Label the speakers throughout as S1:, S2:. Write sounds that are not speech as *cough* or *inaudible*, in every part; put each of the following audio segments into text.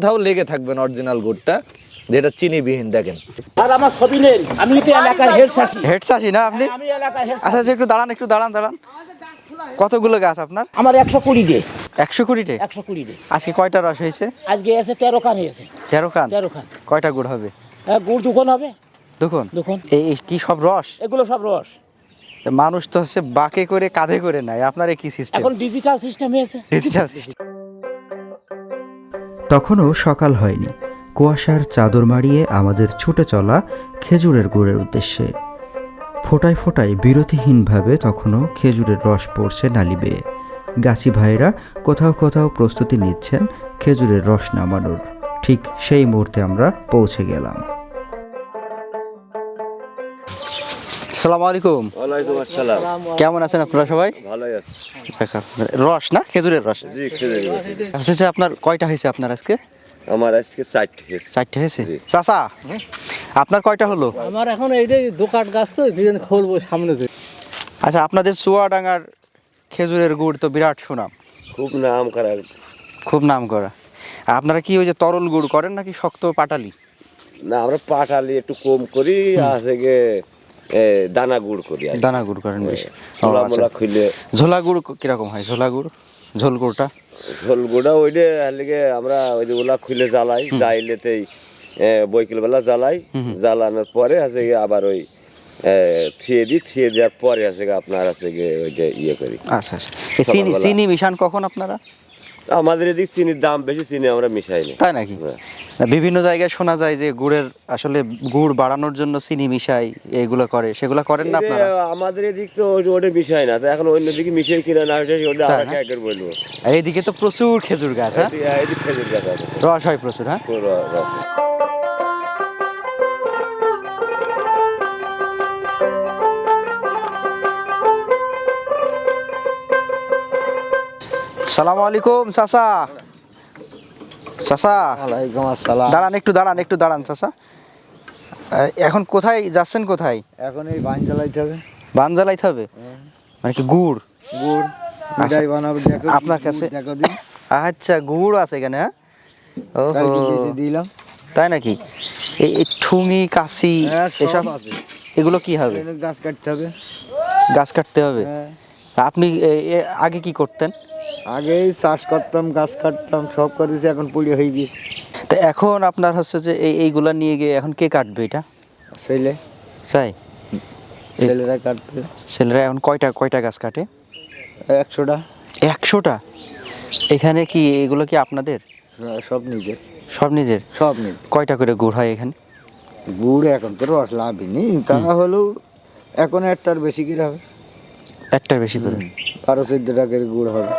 S1: কোথাও লেগে থাকবেন অরিজিনাল গুড়টা যেটা চিনিবিহীন দেখেন।
S2: আর আমার ছবি নেই আমি তো এলাকার হেড শাসি
S3: হেড চাষি না আপনি?
S2: আমি এলাকার হেড
S3: আচ্ছা আচ্ছা একটু দাঁড়ান একটু দাঁড়ান দাঁড়ান। কতগুলো গাছ আপনার?
S2: আমার একশো কুড়ি ডে
S3: একশো কুড়িটে
S2: একশো কুড়ি ডে
S3: আজকে কয়টা রস হয়েছে?
S2: আজকে এসে তেরো খান এসে
S3: তেরো খান
S2: তেরো খান
S3: কয়টা গুড় হবে?
S2: হ্যাঁ, গুড় দুখন হবে।
S3: দেখুন
S2: দুখন
S3: এই এই কি সব রস?
S2: এগুলো সব রস।
S3: তা মানুষ তো হচ্ছে বাকে করে কাঁধে করে নাই আপনার এই কি সিস্টেম
S2: এখন ডিজিটাল সিস্টেম হয়েছে।
S3: ডিজিটাল সিস্টেম
S4: তখনও সকাল হয়নি। কুয়াশার চাদর মাড়িয়ে আমাদের ছুটে চলা খেজুরের গুড়ের উদ্দেশ্যে। ফোটায় ফোটায় বিরতিহীনভাবে তখনও খেজুরের রস পড়ছে নালি বেয়ে। গাছি ভাইরা কোথাও কোথাও প্রস্তুতি নিচ্ছেন খেজুরের রস নামানোর। ঠিক সেই মুহূর্তে আমরা পৌঁছে গেলাম।
S3: সালাম আলাইকুম।
S5: ওয়ালাইকুম আসসালাম।
S3: কেমন আছেন আপনারা সবাই?
S5: ভালোই আছে।
S3: রস না? খেজুরের রস?
S5: জি খেয়ে যাবে।
S3: আচ্ছা আচ্ছা, আপনার কয়টা হয়েছে আপনার আজকে?
S5: আমার আজকে চারটে
S3: চারটে হয়েছে?
S5: জি।
S3: চাচা আপনার কয়টা হলো?
S6: আমার এখন এইটাই দোকান গাছ তো দুজন খুলবো সামনে
S3: আচ্ছা আপনাদের চুয়াডাঙ্গার খেজুরের গুড় তো বিরাট সুনাম।
S5: খুব নাম করা।
S3: খুব নাম করা। আপনারা কি ওই যে তরল গুড় করেন নাকি শক্ত পাটালি?
S5: না আমরা পাটালি একটু কম করি আছে গিয়ে এ, দানা গুড় করি
S3: দানা গুড় করেন বেশি।
S5: ছোলা
S3: আচ্ছা।
S5: খুলে
S3: ঝোলা গুড় কীরকম হয়? ঝোলা গুড়? ঝোল গুড়টা?
S5: ঝোল গুঁড়া আমরা ওই যে ওলা খুলে জ্বালাই জাইলেতেই বৈকাল বেলা জ্বালাই জ্বালানোর পরে আছে আবার ওই থিয়ে দিই থিয়ে দেওয়ার পরে আছে আপনার আছে গিয়ে ওই যে ইয়ে করি।
S3: আচ্ছা আচ্ছা। চিনি চিনি মিশান কখন আপনারা?
S5: আমাদের এদিক চিনির দাম বেশি চিনি আমরা মিশাই না
S3: তাই নাকি?
S5: হ্যাঁ।
S3: বিভিন্ন জায়গায় শোনা যায় যে গুড়ের আসলে গুড় বাড়ানোর জন্য চিনি মিশাই এগুলো করে। সেগুলো করেন না আপনারা?
S5: আমাদের এদিক তো ওটা মিশাই না তো এখন অন্য দিকে মিশিয়ে কিনা না ওটা আমরা
S3: না?
S5: একের বলব।
S3: এইদিকে তো প্রচুর খেজুর গাছ হ্যাঁ?
S5: খেজুর গাছ আছে।
S3: রস হয় প্রচুর হ্যাঁ?
S5: রস।
S3: সালাম আলাইকুম চাচা। চাচা।
S1: ওয়ালাইকুম আসসালাম
S3: দাঁড়ান একটু দাঁড়ান একটু দাঁড়ান চাচা। এখন কোথায় যাচ্ছেন কোথায়?
S1: এখন এই বান জ্বালাইতে হবে।
S3: বান জ্বালাইতে হবে? মানে কি গুড়?
S1: গুড় মিঠাই বানাবো দেখো
S3: আপনার কাছে- আচ্ছা গুড় আছে এখানে হ্যাঁ? ওহো,
S1: দিলাম।
S3: তাই নাকি? এই ঠুঙি কাশি
S1: হ্যাঁ, সব
S3: এসব
S1: আছে।
S3: এগুলো কি হবে?
S1: গাছ কাটতে হবে।
S3: গাছ কাটতে হবে?
S1: হ্যাঁ।
S3: আপনি আগে কি করতেন?
S1: আগেই চাষ করতাম গাছ কাটতাম সব করেছি এখন পুড়ি হয়ে গিয়ে।
S3: তো এখন আপনার হচ্ছে যে এই এইগুলা নিয়ে গিয়ে এখন কে কাটবে এটা?
S1: ছেলে।
S3: চাই
S1: ছেলেরা কাটবে।
S3: ছেলেরা এখন কয়টা কয়টা গাছ কাটে?
S1: একশোটা।
S3: একশোটা? এখানে কি এগুলো কি আপনাদের?
S1: সব নিজের।
S3: সব নিজের?
S1: সব নিজের।
S3: কয়টা করে গুড় হয় এখানে?
S1: গুড় এখন তো রস লাভই নেই। তা হলেও এখন একটার বেশি করে হবে।
S3: একটার বেশি করে।
S1: বারো চোদ্দ টাকার গুড় হবে।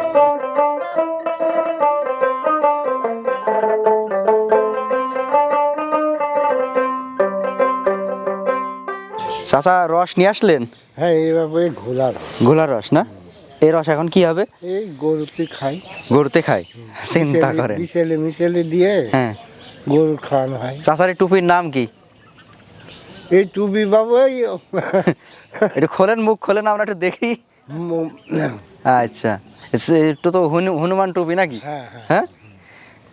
S3: চাচা রস নিয়ে আসলেন?
S1: হ্যাঁ এইভাবে ঘোলার
S3: গোলার রস না? এই রস এখন কি হবে?
S1: এই গরুতে খাই।
S3: গরুতে খায় চিন্তা করেন।
S1: মিশেলে মিশেলে দিয়ে
S3: হ্যাঁ।
S1: গরু খাওয়ানো হয়।
S3: চাচার টুপির নাম কি?
S1: এই টুপি বাবু
S3: একটু খোলেন মুখ খোলেন আমরা একটু দেখি। আচ্ছা। একটু তো হনু- হনুমান টুপি নাকি?
S1: হ্যাঁ হ্যাঁ।
S3: হ্যাঁ?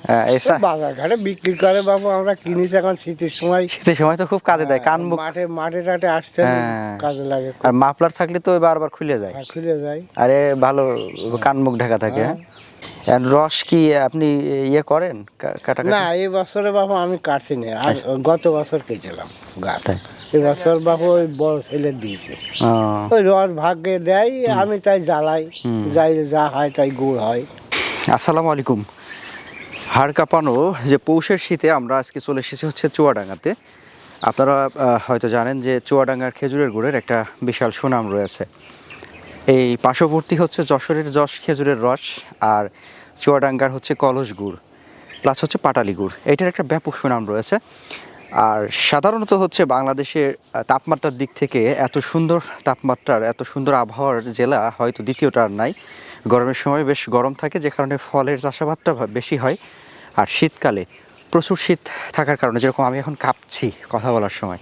S3: হ্যাঁ,
S1: বাজার ঘাটে বিক্রি করে বাবু আমরা কিনিস এখন শীতের সময়।
S3: শীতের সময় তো খুব কাজে দেয় কান
S1: মাঠে মাঠে টাটে আসতে
S3: হ্যাঁ।
S1: কাজে লাগে
S3: আর মাফলার থাকলে তো বারবার খুলে যায়।
S1: খুলে যায়।
S3: আরে ভালো কান মুখ ঢাকা থাকে হ্যাঁ? রস কি আপনি ইয়ে করেন
S1: না এই বছরে বাবু আমি কাটছি না। গত বছর কেটেলাম গাছ। এই বছর বাবু ওই বড় ছেলে দিয়েছে। ওই রস ভাগ্যে দেয় আমি তাই জ্বালাই। যাই যা হয় তাই গুড় হয়।
S3: আসসালামু আলাইকুম। হাড় কাঁপানো যে পৌষের শীতে আমরা আজকে চলে এসেছি হচ্ছে চুয়াডাঙ্গাতে। আপনারা হয়তো জানেন যে চুয়াডাঙ্গার খেজুরের গুড়ের একটা বিশাল সুনাম রয়েছে। এই পার্শ্ববর্তী হচ্ছে যশোরের যশ খেজুরের রস আর চুয়াডাঙ্গার হচ্ছে কলস গুড় প্লাস হচ্ছে পাটালি গুড়। এটার একটা ব্যাপক সুনাম রয়েছে। আর সাধারণত হচ্ছে বাংলাদেশের তাপমাত্রার দিক থেকে এত সুন্দর তাপমাত্রার, এত সুন্দর আবহাওয়ার জেলা হয়তো দ্বিতীয়টা আর নাই। গরমের সময় বেশ গরম থাকে, যে কারণে ফলের চাষাবাদটা বেশি হয়। আর শীতকালে প্রচুর শীত থাকার কারণে, যেরকম আমি এখন কাঁপছি কথা বলার সময়,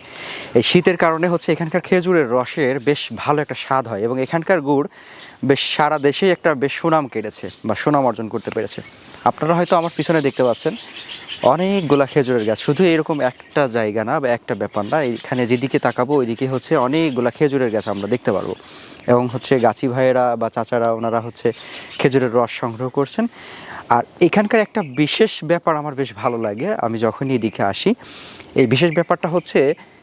S3: এই শীতের কারণে হচ্ছে এখানকার খেজুরের রসের বেশ ভালো একটা স্বাদ হয় এবং এখানকার গুড় বেশ সারা দেশেই একটা বেশ সুনাম কেটেছে বা সুনাম অর্জন করতে পেরেছে। আপনারা হয়তো আমার পিছনে দেখতে পাচ্ছেন, অনেকগুলা খেজুরের গাছ, শুধু এরকম একটা জায়গা না বা একটা ব্যাপার না, এখানে যেদিকে তাকাবো ওইদিকে হচ্ছে অনেকগুলা খেজুরের গাছ আমরা দেখতে পারব। এবং হচ্ছে গাছি ভাইয়েরা বা চাচারা, ওনারা হচ্ছে খেজুরের রস সংগ্রহ করছেন। আর এখানকার একটা বিশেষ ব্যাপার আমার বেশ ভালো লাগে, আমি যখনই এদিকে আসি, এই বিশেষ ব্যাপারটা হচ্ছে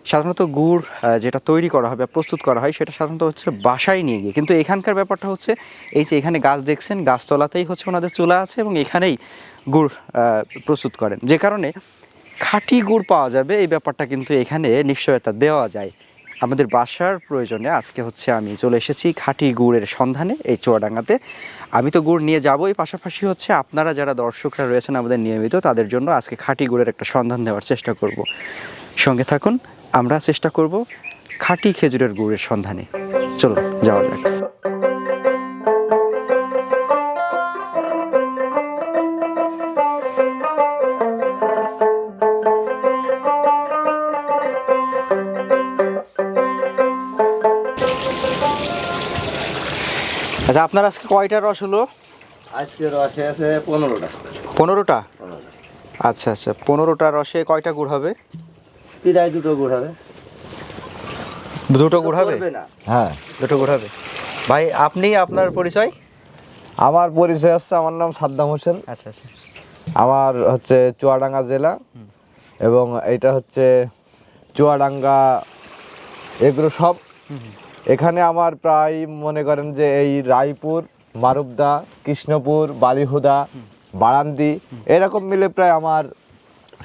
S3: সাধারণত গুড় যেটা তৈরি করা হয় বা প্রস্তুত করা হয়, সেটা সাধারণত হচ্ছে বাসায় নিয়ে গিয়ে। কিন্তু এখানকার ব্যাপারটা হচ্ছে, এই যে এখানে গাছ দেখছেন, গাছতলাতেই হচ্ছে ওনাদের চুলা আছে এবং এখানেই গুড় প্রস্তুত করেন। যে কারণে খাঁটি গুড় পাওয়া যাবে, এই ব্যাপারটা কিন্তু এখানে নিশ্চয়তা দেওয়া যায়। আমাদের বাসার প্রয়োজনে আজকে হচ্ছে আমি চলে এসেছি খাঁটি গুড়ের সন্ধানে এই চুয়াডাঙ্গাতে। আমি তো গুড় নিয়ে যাবোই, পাশাপাশি হচ্ছে আপনারা যারা দর্শকরা রয়েছেন আমাদের নিয়মিত, তাদের জন্য আজকে খাঁটি গুড়ের একটা সন্ধান দেওয়ার চেষ্টা করব। সঙ্গে থাকুন, আমরা চেষ্টা করব খাঁটি খেজুরের গুড়ের সন্ধানে। চলুন, যাওয়া যাক। আচ্ছা আপনার আজকে কয়টা রস হলো?
S1: আজকে রসে আছে পনেরোটা।
S3: পনেরোটা? আচ্ছা আচ্ছা পনেরোটা রসে কয়টা গুড় হবে?
S1: প্রায় দুটো গুড় হবে।
S3: দুটো গুড় হবে?
S1: না।
S7: হ্যাঁ
S3: দুটো গুড় হবে। ভাই আপনি আপনার পরিচয়?
S7: আমার পরিচয় হচ্ছে আমার নাম সাদ্দাম হোসেন।
S3: আচ্ছা আচ্ছা।
S7: আমার হচ্ছে চুয়াডাঙ্গা জেলা এবং এটা হচ্ছে চুয়াডাঙ্গা এগুলো সব এখানে আমার প্রায় মনে করেন যে এই রায়পুর মারুবদা কৃষ্ণপুর বালিহুদা বারান্দি এরকম মিলে প্রায় আমার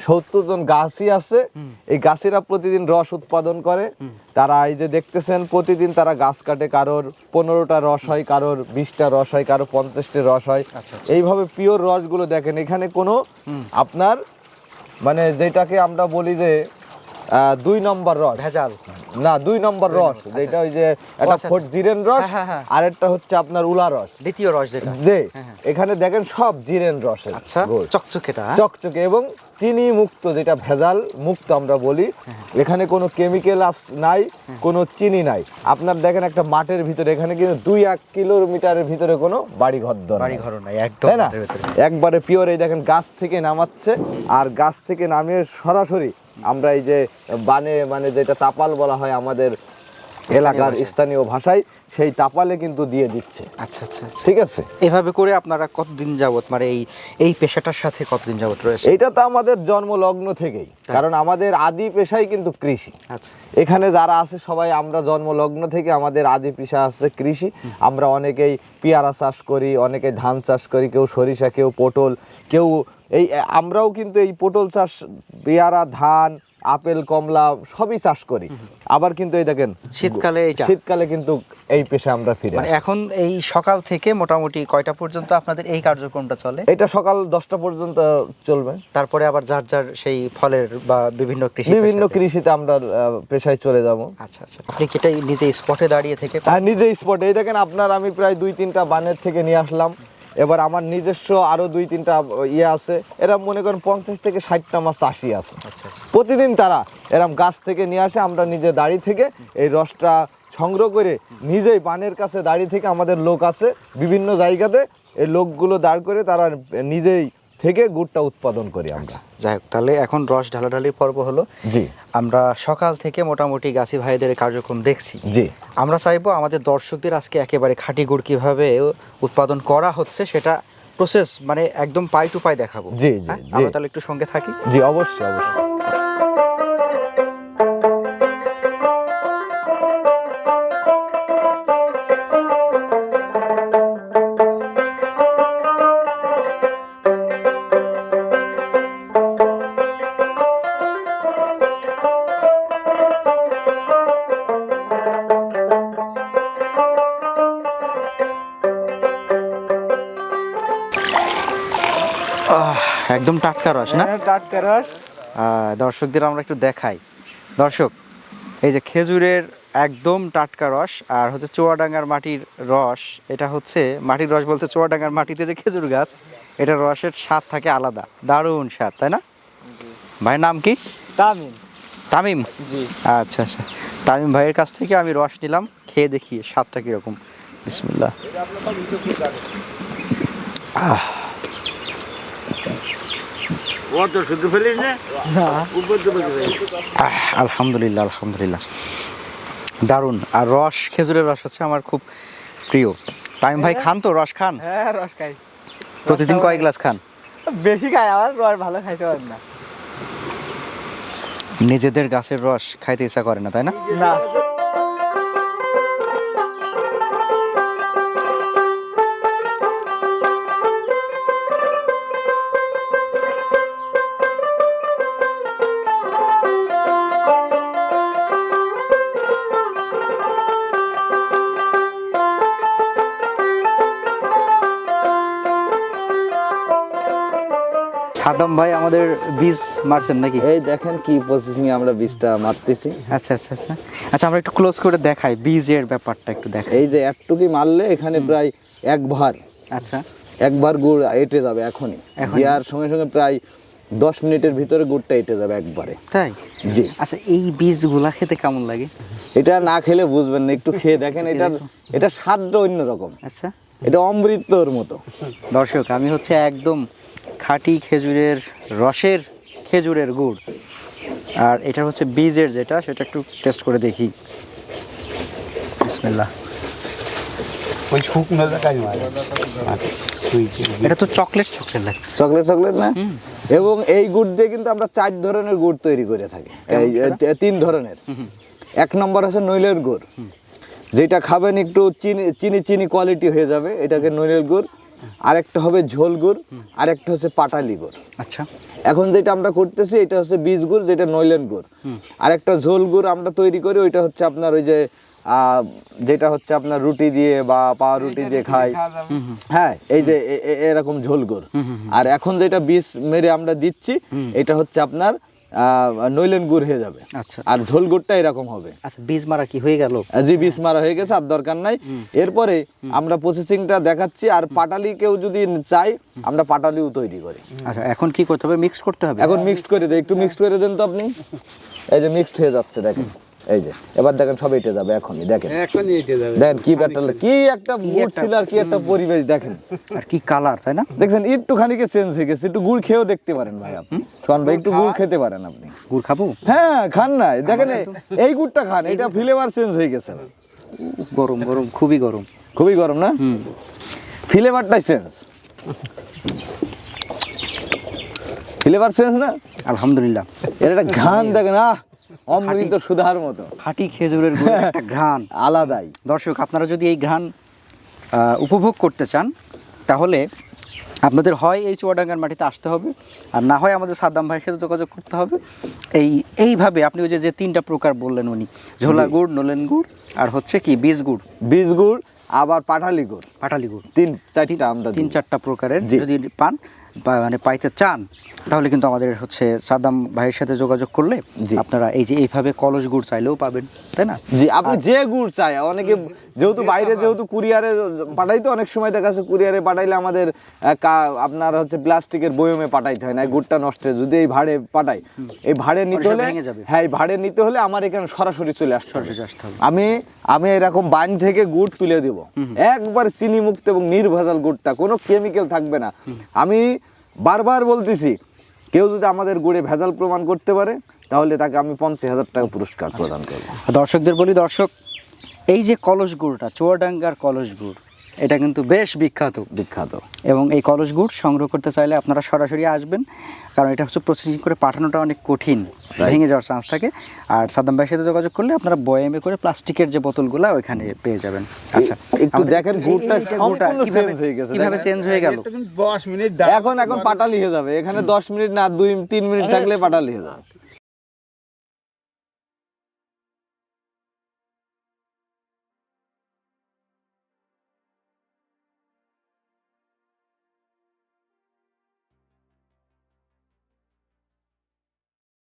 S7: সত্তর জন গাছই আছে। এই গাছেরা প্রতিদিন রস উৎপাদন করে। তারা এই যে দেখতেছেন প্রতিদিন তারা গাছ কাটে। কারোর পনেরোটা রস হয় কারোর বিশটা রস হয় কারোর পঞ্চাশটা রস হয়।
S3: আচ্ছা,
S7: এইভাবে পিওর রসগুলো দেখেন। এখানে কোনো আপনার মানে যেটাকে আমরা বলি যে দুই নম্বর রস
S3: ভেজাল
S7: না দুই নম্বর রস যেটা ওই যে একটা
S3: আচ্ছা,
S7: ফোট জিরেন রস
S3: হ্যাঁ, হ্যাঁ, হ্যাঁ।
S7: আরেকটা হচ্ছে আপনার উলা রস।
S3: দ্বিতীয় রস যেটা।
S7: যে। এখানে দেখেন সব জিরেন রসের
S3: আচ্ছা চকচকেটা?
S7: চকচকে এবং চিনি মুক্ত যেটা ভেজাল মুক্ত আমরা বলি। এখানে কোনো কেমিক্যাল নাই কোনো চিনি নাই। আপনার দেখেন একটা মাঠের ভিতরে এখানে কিন্তু দুই এক কিলোমিটারের ভিতরে কোনো বাড়ি ঘর
S3: বাড়ি ঘর নাই একদম
S7: তাই না? একবারে পিওর এই দেখেন গাছ থেকে নামাচ্ছে আর গাছ থেকে নামিয়ে সরাসরি আমরা এই যে বানে মানে যেটা তাপাল বলা হয় আমাদের এলাকার স্থানীয় ভাষায় সেই তাপালে কিন্তু দিয়ে দিচ্ছে।
S3: আচ্ছা আচ্ছা আচ্ছা।
S7: ঠিক আছে?
S3: এভাবে করে আপনারা কতদিন যাবত মানে এই এই পেশাটার সাথে কতদিন যাবত রয়েছে
S7: এটা তো আমাদের জন্মলগ্ন থেকেই কারণ আমাদের আদি পেশাই কিন্তু কৃষি।
S3: আচ্ছা।
S7: এখানে যারা আছে সবাই আমরা জন্মলগ্ন থেকে আমাদের আদি পেশা আছে কৃষি। আমরা অনেকেই পেয়ারা চাষ করি অনেকে ধান চাষ করি কেউ সরিষা কেউ পটল কেউ এই আমরাও কিন্তু এই পটল চাষ পেয়ারা ধান আপেল কমলা সবই চাষ করি। আবার কিন্তু এই দেখেন
S3: শীতকালে এটা?
S7: শীতকালে কিন্তু এই পেশা আমরা ফিরে
S3: মানে এখন এই সকাল থেকে মোটামুটি কয়টা পর্যন্ত আপনাদের এই কার্যক্রমটা চলে?
S7: এটা সকাল দশটা পর্যন্ত চলবে।
S3: তারপরে আবার যার যার সেই ফলের বা বিভিন্ন কৃষি
S7: বিভিন্ন কৃষিতে আমরা পেশায় চলে যাব।
S3: আচ্ছা আচ্ছা। আপনি কি এটাই নিজে স্পটে দাঁড়িয়ে থেকে
S7: হ্যাঁ নিজে স্পটে এই দেখেন আপনার আমি প্রায় দুই তিনটা বানের থেকে নিয়ে আসলাম। এবার আমার নিজস্ব আরও দুই তিনটা ইয়ে আছে। এরা মনে করেন পঞ্চাশ থেকে ষাটটা আমার চাষি আছে।
S3: আচ্ছা আচ্ছা।
S7: প্রতিদিন তারা এরম গাছ থেকে নিয়ে আসে আমরা নিজে দাড়ি থেকে এই রসটা সংগ্রহ করে নিজেই বানের কাছে দাঁড়িয়ে থেকে আমাদের লোক আছে বিভিন্ন জায়গাতে। এই লোকগুলো দাঁড় করে তারা নিজেই থেকে গুড়টা উৎপাদন করি আমরা।
S3: যাই হোক তাহলে এখন রস ঢালাঢালির পর্ব হলো।
S7: জি।
S3: আমরা সকাল থেকে মোটামুটি গাছি ভাইদের কার্যক্রম দেখছি।
S7: জি।
S3: আমরা চাইব আমাদের দর্শকদের আজকে একেবারে খাঁটি গুড় কীভাবে উৎপাদন করা হচ্ছে সেটা প্রসেস মানে একদম পাই টু পাই দেখাবো।
S7: জি,
S3: হ্যাঁ?
S7: জি।
S3: আমরা তাহলে একটু সঙ্গে থাকি।
S7: জি অবশ্যই অবশ্যই।
S3: একদম টাটকা রস না?
S7: টাটকা রস।
S3: দর্শকদের আমরা একটু দেখাই। দর্শক এই যে খেজুরের একদম টাটকা রস আর হচ্ছে চুয়াডাঙ্গার মাটির রস এটা হচ্ছে মাটির রস বলতে চুয়াডাঙ্গার মাটিতে যে খেজুর গাছ এটা রসের স্বাদ থাকে আলাদা দারুণ স্বাদ তাই না? ভাইয়ের নাম কি?
S6: তামিম।
S3: তামিম?
S6: জি।
S3: আচ্ছা আচ্ছা। তামিম ভাইয়ের কাছ থেকে আমি রস নিলাম খেয়ে দেখি স্বাদটা কীরকম। বিসমিল্লাহ। আহ। আলহামদুলিল্লাহ আলহামদুলিল্লাহ। দারুণ। আর রস খেজুরের রস হচ্ছে আমার খুব প্রিয়। তাইম ভাই খান তো? রস খান?
S6: হ্যাঁ রস খাই।
S3: প্রতিদিন কয় গ্লাস খান?
S6: বেশি খাই আমার রস ভালো খাইতে পারেন না।
S3: নিজেদের গাছের রস খাইতে ইচ্ছা করে না তাই না?
S6: না।
S3: ভাই আমাদের বীজ মারছেন নাকি?
S7: এই দেখেন কি প্রসেসিং আমরা বীজটা মারতেছি।
S3: আচ্ছা আচ্ছা আচ্ছা। আচ্ছা আমরা একটু ক্লোজ করে দেখাই বীজের ব্যাপারটা একটু দেখাই।
S7: এই যে একটুকি মারলে এখানে প্রায় এক ভার।
S3: আচ্ছা।
S7: একবার গুড় এঁটে যাবে এখনই? দেওয়ার সঙ্গে সঙ্গে প্রায় দশ মিনিটের ভিতরে গুড়টা এঁটে যাবে একবারে।
S3: তাই?
S7: জি।
S3: আচ্ছা এই বীজগুলা খেতে কেমন লাগে?
S7: এটা না খেলে বুঝবেন না একটু খেয়ে দেখেন এটা এটা স্বাদটা অন্যরকম।
S3: আচ্ছা।
S7: এটা অমৃতর মতো।
S3: দর্শক আমি হচ্ছে একদম খাঁটি খেজুরের রসের খেজুরের গুড়। আর এটা হচ্ছে বীজের যেটা সেটা একটু টেস্ট করে দেখি। বিসমিল্লাহ। এটা তো চকলেট চকলেট লাগছে।
S7: চকলেট চকলেট না? এবং এই গুড় দিয়ে কিন্তু আমরা চার ধরনের গুড় তৈরি করে থাকি। এই তিন ধরনের। এক নম্বর আছে নইলের গুড়। যেটা খাবেন একটু চিনি চিনি চিনি কোয়ালিটি হয়ে যাবে এটাকে নইলের গুড়। আরেকটা হবে ঝোল গুড় আরেকটা হচ্ছে পাটালি গুড়।
S3: আচ্ছা।
S7: এখন যেটা আমরা করতেছি এটা হচ্ছে বীজ গুড় যেটা নইলেন গুড়। আরেকটা ঝোল গুড় আমরা তৈরি করি ওইটা হচ্ছে আপনার ওই যে আহ, যেটা হচ্ছে আপনার রুটি দিয়ে বা পাওয়া রুটি দিয়ে খাই। হ্যাঁ এই যে এরকম ঝোল গুড়। আর এখন যেটা বীজ মেরে আমরা দিচ্ছি এটা হচ্ছে আপনার নইলেন গুড় হয়ে যাবে।
S3: আচ্ছা
S7: আর ঝোল গুড়টা এরকম হবে।
S3: আচ্ছা বীজ মারা কি হয়ে গেল?
S7: জি বীজ মারা হয়ে গেছে আর দরকার নাই। এরপরে আমরা প্রসেসিংটা দেখাচ্ছি আর পাটালি কেউ যদি চাই আমরা পাটালিও তৈরি করি।
S3: আচ্ছা এখন কি করতে হবে? মিক্স করতে হবে?
S7: এখন মিক্সড করে দেয় একটু মিক্সড করে দেন তো আপনি। এই যে মিক্সড হয়ে যাচ্ছে দেখেন। এই যে এবার দেখেন সব এটে যাবে এখনই দেখেন। দেখেন কি কি একটা মুড ছিল আর কি একটা পরিবেশ দেখেন। *laughs*
S3: আর কি কালার তাই না?
S7: একটুখানি চেঞ্জ হয়ে গেছে একটু গুড় খেয়েও দেখতে পারেন ভাই আপনি। সোহান ভাই একটু গুড় খেতে পারেন আপনি।
S3: গুড় খাব?
S7: হ্যাঁ খান না। দেখেন এই গুড়টা খান এটা ফ্লেভার চেঞ্জ হয়ে গেছে।
S3: গরম গরম খুবই গরম।
S7: খুবই গরম না? ফ্লেভারটাই চেঞ্জ ফ্লেভার চেঞ্জ না?
S3: আলহামদুলিল্লাহ।
S7: এর একটা ঘ্রাণ দেখেন আহ! অমৃত সুধার মতো।
S3: খাঁটি খেজুরের গুড়ের একটা ঘ্রাণ।
S7: আলাদাই।
S3: দর্শক আপনারা যদি এই ঘ্রাণ উপভোগ করতে চান তাহলে আপনাদের হয় এই চুয়াডাঙ্গার মাটিতে আসতে হবে আর না হয় আমাদের সাদ্দাম ভাইয়ের সাথে যোগাযোগ করতে হবে। এই এইভাবে আপনি ওই যে তিনটা প্রকার বললেন উনি ঝোলা গুড় নলেন গুড় আর হচ্ছে কি বীজ গুড়।
S7: বীজ গুড় আবার পাঠালি গুড়।
S3: পাটালি গুড়।
S7: তিন চারটা আমরা
S3: তিন চারটা প্রকারের। যদি পান মানে পাইতে চান তাহলে কিন্তু আমাদের হচ্ছে সাদাম ভাইয়ের সাথে যোগাযোগ করলে। আপনারা এই যে এইভাবে কলস গুড় চাইলেও পাবেন তাই না
S7: জি আপনি যে গুড় চাই অনেকে যেহেতু বাইরে যেহেতু কুরিয়ারে পাঠাইতে অনেক সময় দেখা যাচ্ছে কুরিয়ারে পাঠাইলে আমাদের আপনার হচ্ছে প্লাস্টিকের বয়মে পাঠাইতে হয় না গুড়টা নষ্ট যদি এই ভাড়ে পাঠাই এই ভাড়ে নিতে হলে হ্যাঁ এই ভাড়ে নিতে হলে আমার এখানে সরাসরি চলে আসতে হবে। আমি আমি এরকম বান থেকে গুড় তুলে দেব। একবার চিনি মুক্ত এবং নির্ভেজাল গুড়টা কোনো কেমিক্যাল থাকবে না। আমি বারবার বলতেছি কেউ যদি আমাদের গুড়ে ভেজাল প্রমাণ করতে পারে তাহলে তাকে আমি পঞ্চাশ হাজার টাকা পুরস্কার প্রদান করব।
S3: দর্শকদের বলি দর্শক এই যে কলস গুড়টা চুয়াডাঙ্গার কলস গুড় এটা কিন্তু বেশ বিখ্যাত।
S7: বিখ্যাত।
S3: এবং এই কলস গুড় সংগ্রহ করতে চাইলে আপনারা সরাসরি আসবেন কারণ এটা হচ্ছে প্রসেসিং করে পাঠানোটা অনেক কঠিন ভেঙে যাওয়ার চান্স থাকে। আর সাদ্দাম ভাইয়ের সাথে যোগাযোগ করলে আপনারা বয়ামে করে প্লাস্টিকের যে বোতলগুলো ওইখানে পেয়ে যাবেন। আচ্ছা
S7: একটু দেখেন গুড়টা
S3: গুড়টা কিভাবে-
S7: হয়ে গেছে,
S3: কীভাবে চেঞ্জ হয়ে গেল?
S1: দশ মিনিট
S7: এখন এখন পাটালি হয়ে যাবে। এখানে দশ মিনিট না দুই তিন মিনিট থাকলে পাটালি হয়ে যাবে।